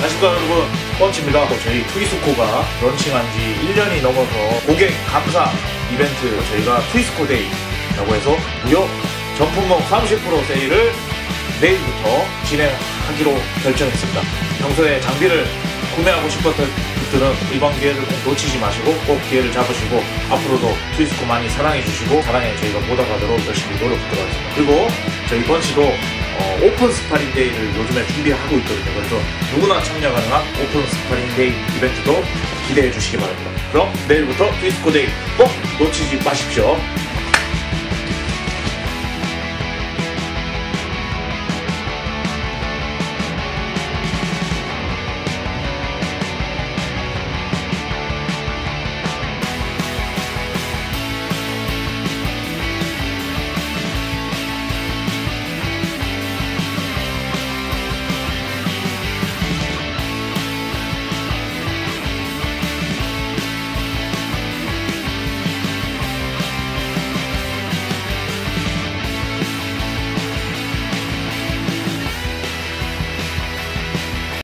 안녕하십니까 여러분 펀치입니다. 저희 트위스코가 런칭한 지 1년이 넘어서 고객 감사 이벤트 저희가 트위스코 데이라고 해서 무려 전품목 30% 세일을 내일부터 진행하기로 결정했습니다. 평소에 장비를 구매하고 싶었던 분들은 이번 기회를 꼭 놓치지 마시고 꼭 기회를 잡으시고 앞으로도 트위스코 많이 사랑해 주시고 사랑에 저희가 보답하도록 열심히 노력하도록 하겠습니다. 그리고 저희 펀치도 어, 오픈 스파링 데이를 요즘에 준비하고 있거든요. 그래서 누구나 참여 가능한 오픈 스파링 데이 이벤트도 기대해 주시기 바랍니다. 그럼 내일부터 디스코 데이 꼭 놓치지 마십시오.